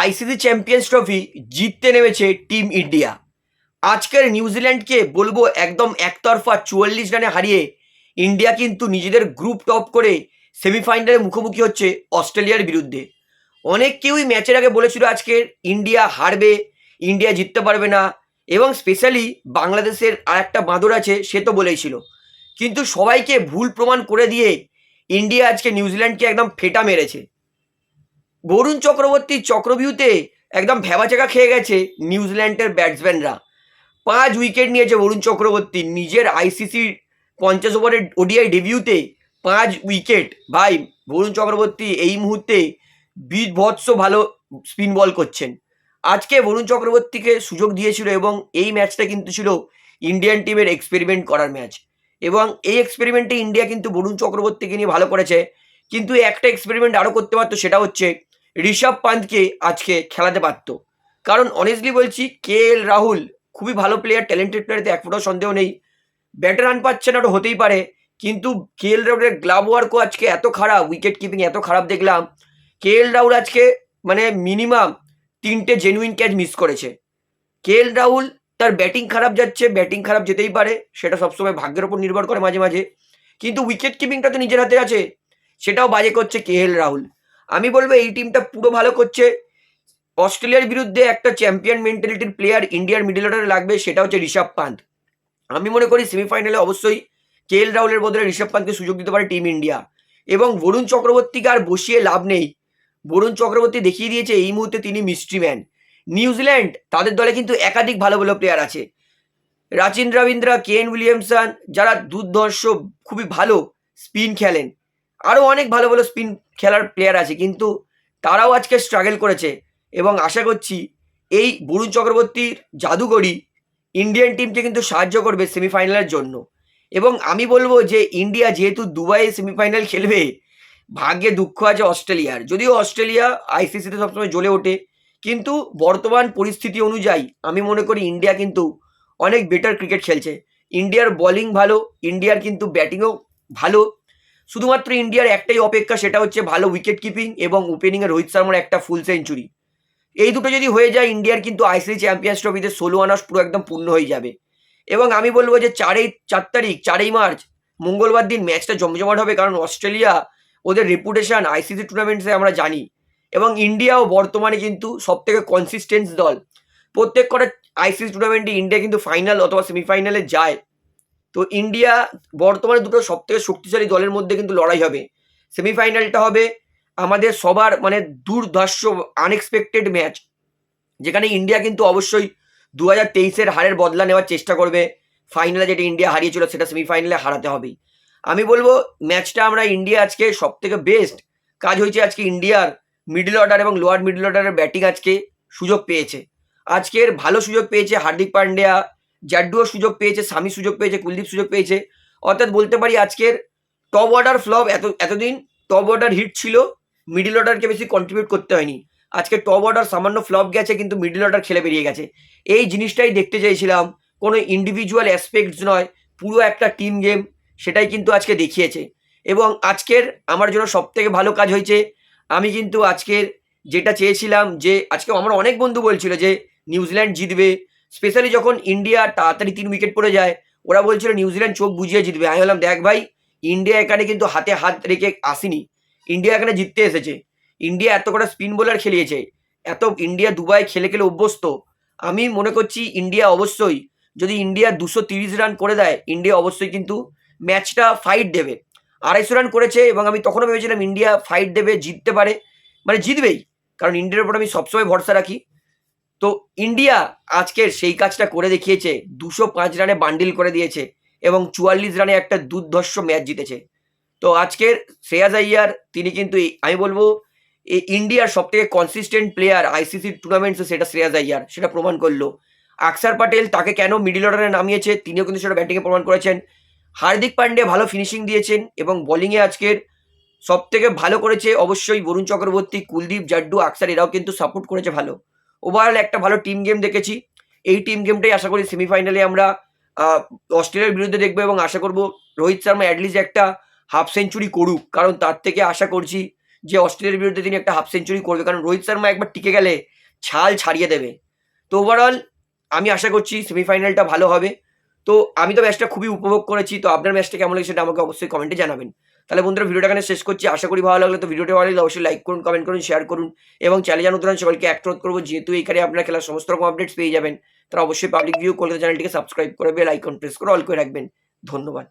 ICC champions trophy জিততে নেমেছে team India. আজকের নিউজিল্যান্ডকে বলব একদম একতরফা চুয়াল্লিশ রানে হারিয়ে ইন্ডিয়া কিন্তু নিজেদের গ্রুপ টপ করে সেমিফাইনালে মুখোমুখি হচ্ছে অস্ট্রেলিয়ার বিরুদ্ধে। অনেক কেউই ম্যাচের আগে বলেছিল আজকের ইন্ডিয়া হারবে, ইন্ডিয়া জিততে পারবে না, এবং স্পেশালি বাংলাদেশের আর একটা বাঁদর আছে, সে তো বলেইছিল। কিন্তু সবাইকে ভুল প্রমাণ করে দিয়ে ইন্ডিয়া আজকে নিউজিল্যান্ডকে একদম ফেটা মেরেছে। বরুণ চক্রবর্তী চক্রভিউতে একদম ভেবাচাকা খেয়ে গেছে নিউজিল্যান্ডের ব্যাটসম্যানরা। পাঁচ উইকেট নিয়েছে বরুণ চক্রবর্তী, নিজের আইসিসির পঞ্চাশ ওভারের ওডিআই ডেবিউতে পাঁচ উইকেট। ভাই, বরুণ চক্রবর্তী এই মুহূর্তে বিভৎস ভালো স্পিন বল করছেন। আজকে বরুণ চক্রবর্তীকে সুযোগ দিয়েছিল এবং এই ম্যাচটা কিন্তু ছিল ইন্ডিয়ান টিমের এক্সপেরিমেন্ট করার ম্যাচ। এবং এই এক্সপেরিমেন্টে ইন্ডিয়া কিন্তু বরুণ চক্রবর্তীকে নিয়ে ভালো করেছে। কিন্তু একটা এক্সপেরিমেন্ট আরও করতে পারতো সেটা হচ্ছে ঋষভ পান্তকে আজকে খেলাতে পারতো কারণ অনেস্টলি বলছি, কে এল রাহুল খুবই ভালো প্লেয়ার ট্যালেন্টেড প্লেয়ারতে এক ফোটাও সন্দেহ নেই। ব্যাটার রান পাচ্ছে না, ওটা হতেই পারে। কিন্তু কে এল রাহুলের গ্লাভ ওয়ার্কও আজকে এত খারাপ উইকেট কিপিং এত খারাপ দেখলাম। কে এল রাহুল আজকে মানে মিনিমাম তিনটে জেনুইন ক্যাচ মিস করেছে। কে এল রাহুল তার ব্যাটিং খারাপ যাচ্ছে ব্যাটিং খারাপ যেতেই পারে, সেটা সবসময় ভাগ্যের ওপর নির্ভর করে মাঝে মাঝে। কিন্তু উইকেট কিপিংটা তো নিজের হাতে আছে। সেটাও বাজে করছে কে এল রাহুল। আমি বলব এই টিমটা পুরো ভালো করছে। অস্ট্রেলিয়ার বিরুদ্ধে একটা চ্যাম্পিয়ন মেন্টালিটির প্লেয়ার ইন্ডিয়ার মিডল অর্ডারে লাগবে, সেটা হচ্ছে ঋষভ পান্ত আমি মনে করি সেমিফাইনালে অবশ্যই কে এল রাহুলের বদলে ঋষভ পান্তকে সুযোগ দিতে পারে টিম ইন্ডিয়া এবং বরুণ চক্রবর্তীকে আর বসিয়ে লাভ নেই। বরুণ চক্রবর্তী দেখিয়ে দিয়েছে, এই মুহূর্তে তিনি মিস্ট্রি ম্যান নিউজিল্যান্ড তাদের দলে কিন্তু একাধিক ভালো ভালো প্লেয়ার আছে। রাচিন রবীন্দ্রা কেন উইলিয়ামসন যারা দুর্ধর্ষ, খুবই ভালো স্পিন খেলেন। আরও অনেক ভালো ভালো স্পিন খেলার প্লেয়ার আছে, কিন্তু তারাও আজকে স্ট্রাগল করেছে। এবং আশা করছি এই বরুণ চক্রবর্তীর জাদুকরি ইন্ডিয়ান টিমকে কিন্তু সাহায্য করবে সেমিফাইনালের জন্য। এবং আমি বলব যে ইন্ডিয়া যেহেতু দুবাইয়ে সেমিফাইনাল খেলবে, ভাগ্যে দুঃখ আছে অস্ট্রেলিয়ার। যদিও অস্ট্রেলিয়া আইসিসিতে সবসময় জ্বলে ওঠে, কিন্তু বর্তমান পরিস্থিতি অনুযায়ী আমি মনে করি ইন্ডিয়া কিন্তু অনেক বেটার ক্রিকেট খেলছে। ইন্ডিয়ার বোলিং ভালো ইন্ডিয়ার কিন্তু ব্যাটিংও ভালো। শুধুমাত্র ইন্ডিয়ার একটাই অপেক্ষা, সেটা হচ্ছে ভালো উইকেট কিপিং এবং ওপেনিংয়ে রোহিত শর্মার একটা ফুল সেঞ্চুরি এই দুটো যদি হয়ে যায়, ইন্ডিয়ার কিন্তু আইসিসি চ্যাম্পিয়ন্স ট্রফিতে ষোলো আনাস পুরো একদম পূর্ণ হয়ে যাবে। এবং আমি বলব যে চারই, চার তারিখ, চারই মার্চ, মঙ্গলবার দিন ম্যাচটা জমজমাট হবে, কারণ অস্ট্রেলিয়া ওদের রেপুটেশন আইসিসি টুর্নামেন্টসে আমরা জানি। এবং ইন্ডিয়াও বর্তমানে কিন্তু সব থেকে কনসিস্টেন্স দল। প্রত্যেক কটা আইসিসি টুর্নামেন্টে ইন্ডিয়া কিন্তু ফাইনাল অথবা সেমিফাইনালে যায়। তো ইন্ডিয়া বর্তমানে দুটো সব থেকে শক্তিশালী দলের মধ্যে কিন্তু লড়াই হবে। সেমিফাইনালটা হবে আমাদের সবার মানে দুর্ধর্ষ আনএক্সপেক্টেড ম্যাচ যেখানে ইন্ডিয়া কিন্তু অবশ্যই দু হাজার তেইশের হারের বদলা নেওয়ার চেষ্টা করবে। ফাইনালে যেটা ইন্ডিয়া হারিয়েছিল সেটা সেমিফাইনালে হারাতে হবেই। আমি বলব ম্যাচটা আমরা ইন্ডিয়া আজকে সব থেকে বেস্ট কাজ হয়েছে আজকে ইন্ডিয়ার মিডল অর্ডার এবং লোয়ার মিডল অর্ডারের ব্যাটিং আজকে সুযোগ পেয়েছে। আজকের ভালো সুযোগ পেয়েছে হার্দিক পান্ডিয়া জাড্ডুও সুযোগ পেয়েছে, স্বামী সুযোগ পেয়েছে, কুলদীপ সুযোগ পেয়েছে। অর্থাৎ বলতে পারি আজকের টপ অর্ডার ফ্লপ এত, এতদিন টপ অর্ডার হিট ছিল মিডিল অর্ডারকে বেশি কন্ট্রিবিউট করতে হয়নি। আজকে টপ অর্ডার সামান্য ফ্লপ গেছে, কিন্তু মিডল অর্ডার খেলে বেরিয়ে গেছে। এই জিনিসটাই দেখতে চাইছিলাম কোনো ইন্ডিভিজুয়াল অ্যাসপেক্টস নয়, পুরো একটা টিম গেম সেটাই কিন্তু আজকে দেখিয়েছে। এবং আজকের আমার জন্য সব থেকে ভালো কাজ হয়েছে, আমি কিন্তু আজকের যেটা চেয়েছিলাম যে, আজকে আমার অনেক বন্ধু বলছিল যে, নিউজিল্যান্ড জিতবে স্পেশালি যখন ইন্ডিয়া তাড়াতাড়ি তিন উইকেট পড়ে যায়, ওরা বলছিল নিউজিল্যান্ড চোখ বুঝিয়ে জিতবে। আমি বললাম দেখ ভাই, ইন্ডিয়া এখানে কিন্তু হাতে হাত রেখে আসেনি। ইন্ডিয়া এখানে জিততে এসেছে। ইন্ডিয়া এত কটা স্পিন বোলার খেলিয়েছে। এত, ইন্ডিয়া দুবাই খেলে খেলে অভ্যস্ত। আমি মনে করছি ইন্ডিয়া অবশ্যই, যদি ইন্ডিয়া দুশো তিরিশ রান করে দেয়, ইন্ডিয়া অবশ্যই কিন্তু ম্যাচটা ফাইট দেবে। আড়াইশো রান করেছে এবং আমি তখনও ভেবেছিলাম ইন্ডিয়া ফাইট দেবে, জিততে পারে। মানে জিতবেই। কারণ ইন্ডিয়ার উপর আমি সবসময় ভরসা রাখি। তো ইন্ডিয়া আজকের সেই কাজটা করে দেখিয়েছে, দুশো পাঁচ রানে বান্ডিল করে দিয়েছে এবং চুয়াল্লিশ রানে একটা দুর্ধর্ষ ম্যাচ জিতেছে। তো আজকের শ্রেয়াজ আইয়ার, তিনি কিন্তু আমি বলব এই ইন্ডিয়ার সব থেকে কনসিস্টেন্ট প্লেয়ার আইসিসি টুর্নামেন্টসে সেটা শ্রেয়াজ আইয়ার, সেটা প্রমাণ করল। আকসার পাটেল তাকে কেন মিডিল অর্ডারে নামিয়েছে, তিনিও কিন্তু সেটা ব্যাটিংয়ে প্রমাণ করেছেন। হার্দিক পান্ডে ভালো ফিনিশিং দিয়েছেন এবং বোলিংয়ে আজকের সব থেকে ভালো করেছে অবশ্যই বরুণ চক্রবর্তী, কুলদীপ জাড্ডু, আকসার, এরাও কিন্তু সাপোর্ট করেছে ভালো। ওভারঅল একটা ভালো টিম গেম দেখেছি। এই টিম গেমটাই আশা করি সেমিফাইনালে আমরা অস্ট্রেলিয়ার বিরুদ্ধে দেখব এবং আশা করব রোহিত শর্মা অ্যাটলিস্ট একটা হাফ সেঞ্চুরি করুক। কারণ তার থেকে আশা করছি যে অস্ট্রেলিয়ার বিরুদ্ধে তিনি একটা হাফ সেঞ্চুরি করবে। কারণ রোহিত শর্মা একবার টিকে গেলে ছাল ছাড়িয়ে দেবে। তো ওভারঅল আমি আশা করছি সেমিফাইনালটা ভালো হবে। তো আমি তো ম্যাচটা খুবই উপভোগ করেছি। তো আপনার ম্যাচটা কেমন লাগে সেটা আমাকে অবশ্যই কমেন্টে জানাবেন। তাহলে বন্ধুরা ভিডিওটা এখানে শেষ করছি। আশা করি ভালো লাগলে তো ভিডিওটা ভালো লাগলে অবশ্যই লাইক করুন কমেন্ট করুন শেয়ার করুন। এবং চ্যানেল জানুন সবাইকে অ্যাক্ট করব। যেহেতু এইখানে আপনার খেলার সমস্ত রকম আপডেটস পেয়ে যাবেন তারা অবশ্যই পাবলিক ভিউ কলকাতা চ্যানেলটিকে সাবস্ক্রাইব করে বেল আইকন প্রেস করে অল করে রাখবেন। ধন্যবাদ।